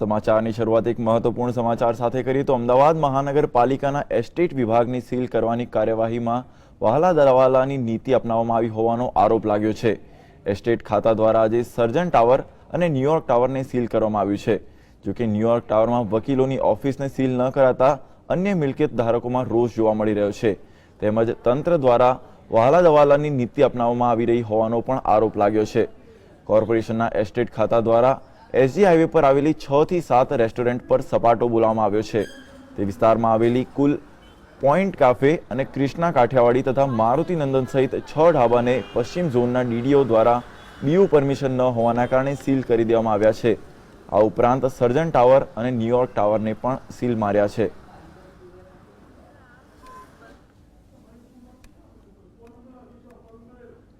સમાચારની શરૂઆત એક મહત્વપૂર્ણ સમાચાર સાથે કરીએ તો અમદાવાદ મહાનગરપાલિકાના એસ્ટેટ વિભાગની સીલ કરવાની કાર્યવાહીમાં વહાલા દરવાલાની નીતિ અપનાવવામાં આવી હોવાનો આરોપ લાગ્યો છે. એસ્ટેટ ખાતા દ્વારા આજે સર્જન ટાવર અને ન્યુયોર્ક ટાવરને સીલ કરવામાં આવ્યું છે. જોકે ન્યુયોર્ક ટાવરમાં વકીલોની ઓફિસને સીલ ન કરાતા અન્ય મિલકત ધારકોમાં રોષ જોવા મળી રહ્યો છે. તેમજ તંત્ર દ્વારા વહાલા દવાલાની નીતિ અપનાવવામાં આવી રહી હોવાનો પણ આરોપ લાગ્યો છે. કોર્પોરેશનના એસ્ટેટ ખાતા દ્વારા એસજી હાઈવે પર આવેલી છ થી સાત રેસ્ટોરન્ટ પર સપાટો બોલાવવામાં આવ્યો છે. તે વિસ્તારમાં આવેલી કુલ પોઈન્ટ કાફે અને ક્રિષ્ના કાઠિયાવાડી તથા મારુતિ નંદન સહિત છ ઢાબાને પશ્ચિમ ઝોનના ડીડીઓ દ્વારા બીયુ પરમિશન ન હોવાના કારણે સીલ કરી દેવામાં આવ્યા છે. આ ઉપરાંત સર્જન ટાવર અને ન્યુયોર્ક ટાવરને પણ સીલ માર્યા છે.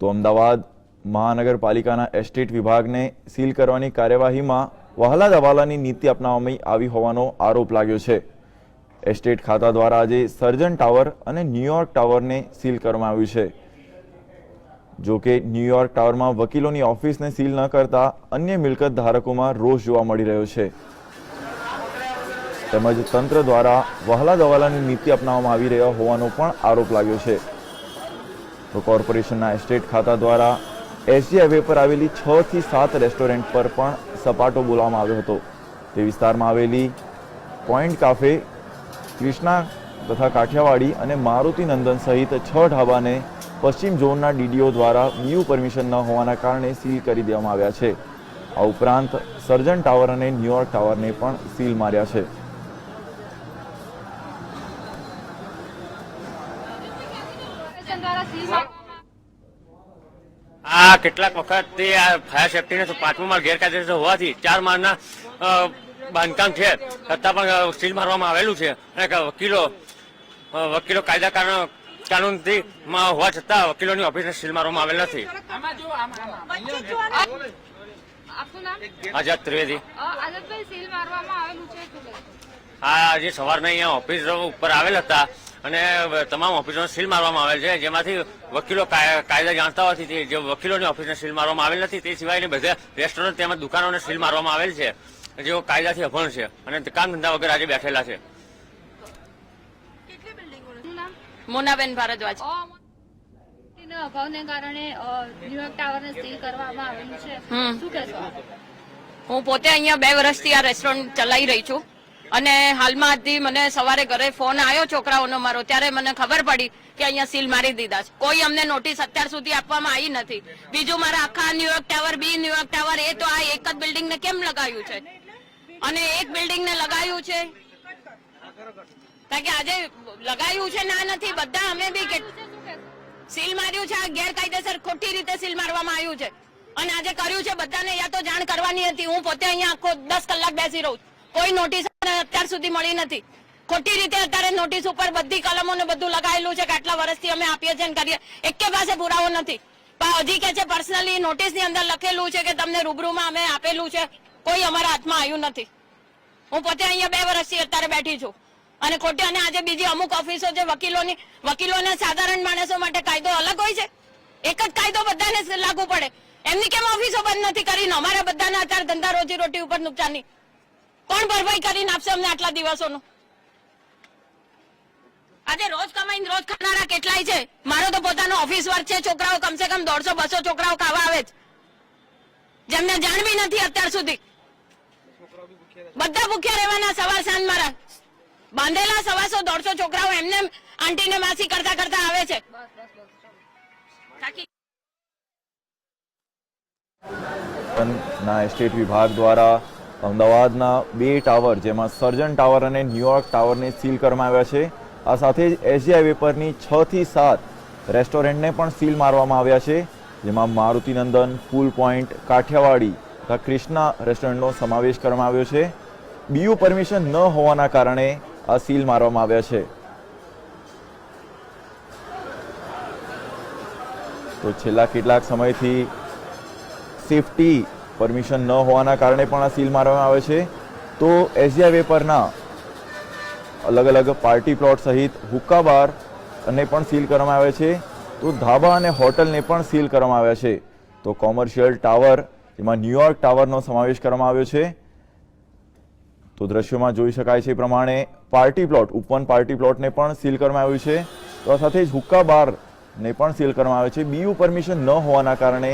તો અમદાવાદ મહાનગરપાલિકાના એસ્ટેટ વિભાગને સીલ કરવાની કાર્યવાહીમાં વહાલા દવાલાની નીતિ અપનાવવામાં આવી હોવાનો આરોપ લાગ્યો છે. એસ્ટેટ ખાતા દ્વારા આજે સર્જન ટાવર અને ન્યુયોર્ક ટાવરને સીલ કરવામાં આવ્યું છે. જો કે ન્યુયોર્ક ટાવરમાં વકીલોની ઓફિસને સીલ ન કરતા અન્ય મિલકત ધારકોમાં રોષ જોવા મળી રહ્યો છે. તેમજ તંત્ર દ્વારા વહાલા દવાલાની નીતિ અપનાવવામાં આવી રહ્યા હોવાનો પણ આરોપ લાગ્યો છે. તો કોર્પોરેશનના એસ્ટેટ ખાતા દ્વારા એસજી હાઈવે પર આવેલી છ થી સાત રેસ્ટોરન્ટ પર પણ સપાટો બોલાવવામાં આવ્યો હતો. તે વિસ્તારમાં આવેલી પોઈન્ટ કાફે, ક્રિષ્ના તથા કાઠિયાવાડી અને મારુતિ નંદન સહિત છ ઢાબાને પશ્ચિમ ઝોનના ડીડીઓ દ્વારા બીયુ પરમિશન ન હોવાના કારણે સીલ કરી દેવામાં આવ્યા છે. આ ઉપરાંત સર્જન ટાવર અને ન્યુયોર્ક ટાવરને પણ સીલ માર્યા છે. દ્વારા સીલ આ કેટલાક તે આ ફાયર સેફટીને તો પાંચમો માળ ગેરકાયદેસર હોવાથી ચાર માળના બાંધકામ છે. છતાં પણ સીલ મારવામાં આવેલું છે. અને વકીલો વકીલો કાયદા કાનૂન કાનૂનથી હોવા છતાં વકીલોની ઓફિસને સીલ મારવામાં આવેલ નથી. આપનું નામ? આઝાદ ત્રિવેદી. આઝાદભાઈ સીલ મારવામાં આવેલું છે? આ જે સવારના અહીંયા ઓફિસ ઉપર આવેલ હતા અને તમામ ઓફિસોને સીલ મારવામાં આવેલ છે. જેમાંથી વકીલો કાય- કાયદા જાણતા હોવાથી જે વકીલોની ઓફિસને સીલ મારવામાં આવેલ નથી તે સિવાયની બધા રેસ્ટોરન્ટ તેમજ દુકાનોને સીલ મારવામાં આવેલ છે. જેઓ કાયદાથી અભણ છે અને કામ ધંધા વગર આજે બેઠેલા છે. મોનાબેન ભારદ્વાજ. અ, અભાવને કારણે ન્યુયોર્ક ટાવરને સીલ કરવામાં આવેલું છે. શું કહેશો? હું પોતે અહીંયા બે વર્ષથી આ રેસ્ટોરન્ટ ચલાવી રહી છું. અને હાલમાં મને સવારે ઘરે ફોન આવ્યો છોકરાઓનો મારો ત્યારે મને ખબર પડી કે અહીંયા સીલ મારી દીધા છે. કોઈ અમને નોટિસ અત્યાર સુધી આપવામાં આવી નથી. બીજું મારા આખા New York tower B New York tower એ તો આ એક જ બિલ્ડિંગને કેમ લગાવ્યું છે? અને એક બિલ્ડિંગને લગાવ્યું છે? કારણ કે આજે લગાવ્યું છે ના નથી. બધા અમે બી કે સીલ માર્યું છે આ ગેરકાયદેસર ખોટી રીતે સીલ મારવામાં આવ્યું છે. અને આજે કર્યું છે બધાને યા તો જાણ કરવાની હતી. હું પોતે અહીંયા આખો દસ કલાક બેસી રહું કોઈ નોટિસ અત્યાર સુધી મળી નથી. ખોટી રીતે અત્યારે નોટિસ ઉપર બધી કલમો ને બધું લગાવેલું છે કે આટલા વર્ષથી અમે આપીએ છીએ કરીએ. એકે પાસે પુરાવો નથી. પણ હજી કે છે પર્સનલી નોટિસની અંદર લખેલું છે કે તમને રૂબરૂમાં અમે આપેલું છે. કોઈ અમારા હાથમાં આવ્યું નથી. હું પોતે અહીંયા બે વર્ષથી અત્યારે બેઠી છું. અને ખોટી, અને આજે બીજી અમુક ઓફિસો છે, વકીલોની, વકીલોને સાધારણ માણસો માટે કાયદો અલગ હોય છે. એક જ કાયદો બધાને લાગુ પડે. એમની કેમ ઓફિસો બંધ નથી કરીને? અમારા બધાને અત્યારે ધંધા રોજી રોટી ઉપર નુકસાનની. કોણ ભરપાઈ કરીને આપશે અમને આટલા દિવસોનું? આજે રોજ કમાઈને રોજ ખાનારા કેટલાય છે? મારો તો પોતાનો ઓફિસ વર્ક છે, છોકરાઓ કમસે કમ દોઢસો, બસો છોકરાઓ ખાવા આવે છે. જેમને જાણવી નથી અત્યાર સુધી. બધા ભૂખ્યા રહેવાના સવાર સાંજ મારા. બાંધેલા સવાસો દોઢસો છોકરાઓ એમને આંટીને માસી કરતા કરતા આવે છે. ના એસ્ટેટ વિભાગ દ્વારા અમદાવાદના બે ટાવર, જેમાં સર્જન ટાવર અને ન્યુયોર્ક ટાવરને સીલ કરવામાં આવ્યા છે. આ સાથે જ એસજી હાઈવે પરની છ થી સાત રેસ્ટોરન્ટને પણ સીલ મારવામાં આવ્યા છે, જેમાં મારુતિ નંદન ફૂલ પોઈન્ટ, કાઠિયાવાડી તથા ક્રિષ્ના રેસ્ટોરન્ટનો સમાવેશ કરવામાં આવ્યો છે. બીયુ પરમિશન ન હોવાના કારણે સીલ મારવામાં આવ્યા છે. તો છેલ્લા કેટલાક સમયથી સેફટી પરમિશન ન હોવાના કારણે પણ આ સીલ મારવામાં આવે છે. તો એશિયા વેપરના પરના અલગ અલગ પાર્ટી પ્લોટ સહિત હુક્કા બાર અને પણ સીલ કરવામાં આવે છે. તો ધાબા અને હોટલને પણ સીલ કરવામાં આવ્યા છે. તો કોમર્શિયલ ટાવર, જેમાં ન્યુયોર્ક ટાવરનો સમાવેશ કરવામાં આવ્યો છે. તો દ્રશ્યોમાં જોઈ શકાય છે પ્રમાણે પાર્ટી પ્લોટ, ઉપવન પાર્ટી પ્લોટને પણ સીલ કરવામાં આવ્યું છે. તો આ સાથે જ હુક્કા બારને પણ સીલ કરવામાં આવ્યો છે. બીયુ પરમિશન ન હોવાના કારણે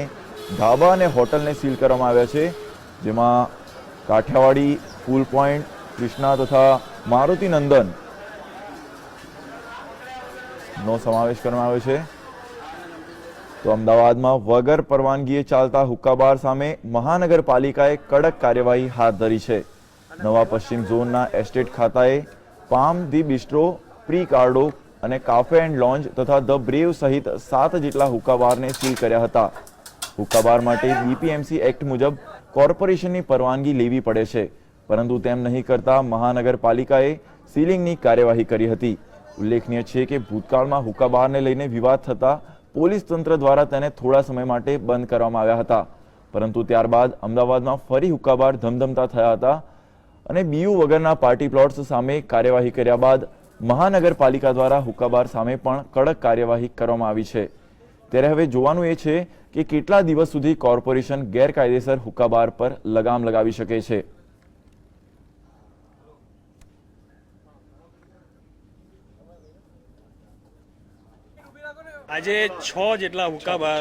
ધાબા અને હોટલને સીલ કરવામાં આવ્યા છે, જેમાં કાઠિયાવાડી ફૂલ પોઈન્ટ, કૃષ્ણા તથા મારુતિ નંદન નો સમાવેશ કરવામાં આવ્યો છે. તો અમદાવાદમાં વગર પરવાનગીએ ચાલતા હુક્કાબાર સામે મહાનગરપાલિકાએ કડક કાર્યવાહી હાથ ધરી છે. નવા પશ્ચિમ ઝોનના એસ્ટેટ ખાતાએ પામ ધી બિસ્ટ્રો, પ્રી કાર્ડો અને કાફે એન્ડ લોન્જ તથા ધ બ્રેવ સહિત સાત જેટલા હુક્કાબારને સીલ કર્યા હતા. હુક્કાબાર માટે બીપીએમસી એક્ટ મુજબ કોર્પોરેશનની પરવાનગી લેવી પડે છે, પરંતુ તેમ નહીં કરતા મહાનગરપાલિકાએ સીલિંગની કાર્યવાહી કરી હતી. ઉલ્લેખનીય છે કે ભૂતકાળમાં હુક્કાબારને લઈને વિવાદ થતા પોલીસ તંત્ર દ્વારા તેને થોડા સમય માટે બંધ કરવામાં આવ્યા હતા. પરંતુ ત્યારબાદ અમદાવાદમાં ફરી હુક્કાબાર ધમધમતા થયા હતા અને બીયુ વગરના પાર્ટી પ્લોટ્સ સામે કાર્યવાહી કર્યા બાદ મહાનગરપાલિકા દ્વારા હુક્કાબાર સામે પણ કડક કાર્યવાહી કરવામાં આવી છે. ત્યારે હવે જોવાનું એ છે કે કેટલા દિવસ સુધી કોર્પોરેશન ગેરકાયદેસર હુક્કાબાર પર લગામ લગાવી શકે છે. આજે છ જેટલા હુક્કાબાર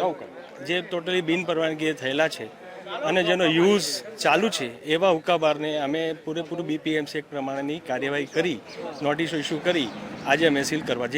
જે ટોટલી બિન પરવાનગી થયેલા છે અને જેનો યુઝ ચાલુ છે, એવા હુક્કાબારને અમે પૂરેપૂરું બીપીએમસી પ્રમાણેની કાર્યવાહી કરી નોટિસો ઇસ્યુ કરી, આજે અમે સીલ કરવા જઈ